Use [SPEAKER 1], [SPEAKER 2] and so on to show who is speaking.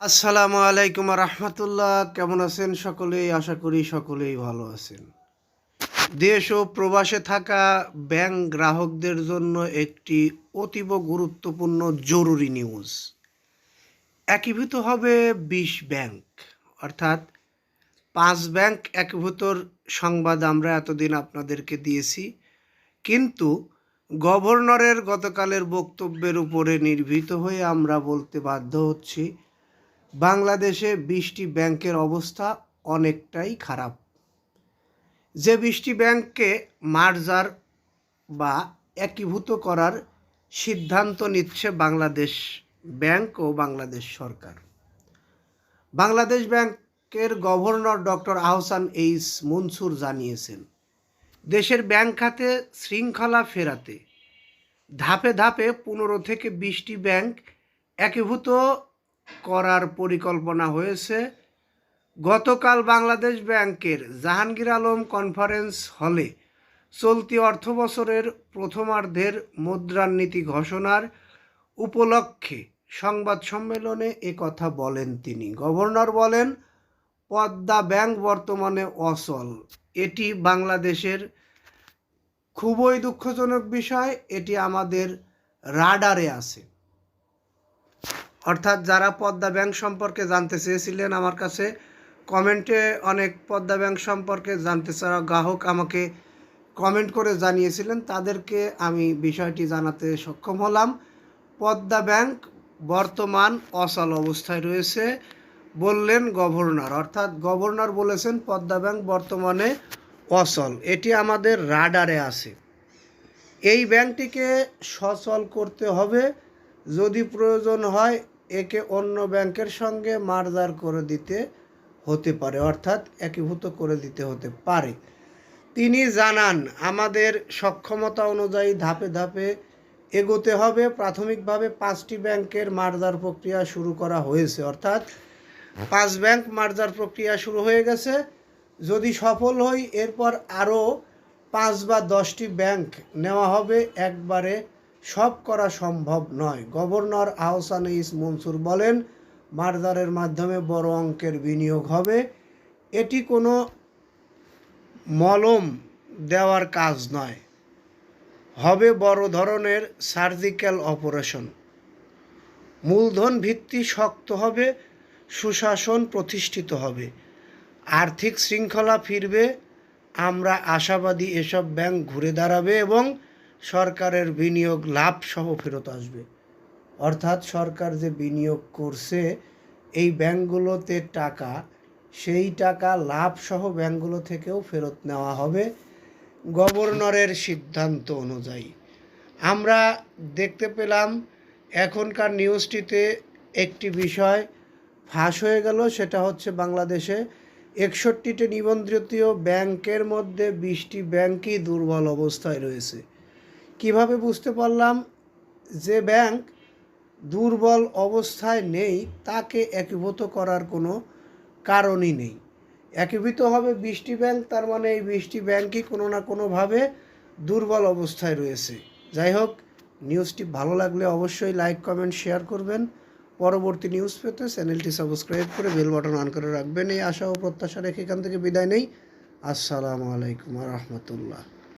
[SPEAKER 1] আসসালামু আলাইকুম রহমতুল্লাহ। কেমন আছেন সকলেই? আশা করি সকলেই ভালো আছেন। দেশ ও প্রবাসে থাকা ব্যাংক গ্রাহকদের জন্য একটি অতীব গুরুত্বপূর্ণ জরুরি নিউজ। একীভূত হবে বিশ ব্যাংক। অর্থাৎ পাঁচ ব্যাংক একীভূতর সংবাদ আমরা এতদিন আপনাদেরকে দিয়েছি। কিন্তু গভর্নরের গতকালের বক্তব্যের উপরে নির্ভীত হয়ে আমরা বলতে বাধ্য হচ্ছি বাংলাদেশে বিশটি ব্যাংকের অবস্থা অনেকটাই খারাপ। যে বিশটি ব্যাংককে মার্জার বা একীভূত করার সিদ্ধান্ত নিচ্ছে বাংলাদেশ ব্যাংক ও বাংলাদেশ সরকার। বাংলাদেশ ব্যাংকের governor doctor Ahsan H Mansur জানিয়েছেন, দেশের ব্যাংক খাতে শৃঙ্খলা ফেরাতে ধাপে ধাপে পনেরো থেকে বিশটি ব্যাংক একীভূত করার পরিকল্পনা হয়েছে। গতকাল বাংলাদেশ ব্যাংকের জাহাঙ্গীর আলম কনফারেন্স হলে চলতি অর্থবছরের প্রথমার্ধের মুদ্রানীতি ঘোষণার উপলক্ষে সংবাদ সম্মেলনে কথা বলেন তিনি। গভর্নর বলেন, পদ্মা ব্যাংক বর্তমানে অচল। এটি বাংলাদেশের খুবই দুঃখজনক বিষয়। এটি আমাদের রাডারে আছে। অর্থাৎ যারা পদ্মা ব্যাংক সম্পর্কে জানতে চেয়েছিলেন আমার কাছে, কমেন্টে অনেক পদ্মা ব্যাংক সম্পর্কে জানতে চাওয়া গ্রাহক আমাকে কমেন্ট করে জানিয়েছিলেন, তাদেরকে আমি বিষয়টি জানাতে সক্ষম হলাম। পদ্মা ব্যাংক বর্তমান অচল অবস্থায় রয়েছে বললেন গভর্নর। অর্থাৎ গভর্নর বলেছেন, পদ্মা ব্যাংক বর্তমানে অচল। এটি আমাদের রাডারে আছে। এই ব্যাংকটিকে সচল করতে হবে। যদি প্রয়োজন হয়, একে অন্য ব্যাংকের সঙ্গে মার্জার করে দিতে হতে পারে, অর্থাৎ একীভূত করে দিতে হতে পারে। তিনি জানান, আমাদের সক্ষমতা অনুযায়ী ধাপে ধাপে এগোতে হবে। প্রাথমিকভাবে পাঁচটি ব্যাংকের মার্জার প্রক্রিয়া শুরু করা হয়েছে। অর্থাৎ পাঁচ ব্যাংক মার্জার প্রক্রিয়া শুরু হয়ে গেছে। যদি সফল হই, এরপর আরও পাঁচ বা দশটি ব্যাংক নেওয়া হবে। একবারে সব করা সম্ভব নয়। গভর্নর আহসান ইস মনসুর বলেন মার্জারের মাধ্যমে বড় অঙ্কের বিনিয়োগ হবে। এটি কোনো মলম দেওয়ার কাজ নয়। হবে বড় ধরনের সার্জিক্যাল অপারেশন। মূলধন ভিত্তি শক্ত হবে, সুশাসন প্রতিষ্ঠিত হবে। আর্থিক শৃঙ্খলা ফিরবে, আমরা আশাবাদী এসব ব্যাংক ঘুরে দাঁড়াবে এবং সরকারের বিনিয়োগ লাভ সহ ফেরত আসবে। অর্থাৎ সরকার যে বিনিয়োগ করছে, এই ব্যাংকগুলোতে টাকা, সেই টাকা লাভ সহ ব্যাংকগুলো থেকেও ফেরত নেওয়া হবে গভর্নরের সিদ্ধান্ত অনুযায়ী। আমরা দেখতে পেলাম, এখনকার নিউজটিতে একটি বিষয় ফাঁস হয়ে গেল, সেটা হচ্ছে বাংলাদেশে একষট্টিটি নিবন্ধিত ব্যাংকের মধ্যে বিশটি ব্যাংকই দুর্বল অবস্থায় রয়েছে। কীভাবে বুঝতে পারলাম যে ব্যাংক দুর্বল অবস্থায় নেই, তাকে একীভূত করার কোনো কারণই নেই। একীভূত হবে বৃষ্টি ব্যাংক, তার মানে এই বৃষ্টি ব্যাংকই কোনো না কোনোভাবে দুর্বল অবস্থায় রয়েছে। যাই হোক, নিউজটি ভালো লাগলে অবশ্যই লাইক, কমেন্ট, শেয়ার করবেন। পরবর্তী নিউজ পেতে চ্যানেলটি সাবস্ক্রাইব করে বেল বাটন অন করে রাখবেন। এই আশা ও প্রত্যাশা রেখে এখান থেকে বিদায় নেই। আসসালামু আলাইকুম রহমতুল্লাহ।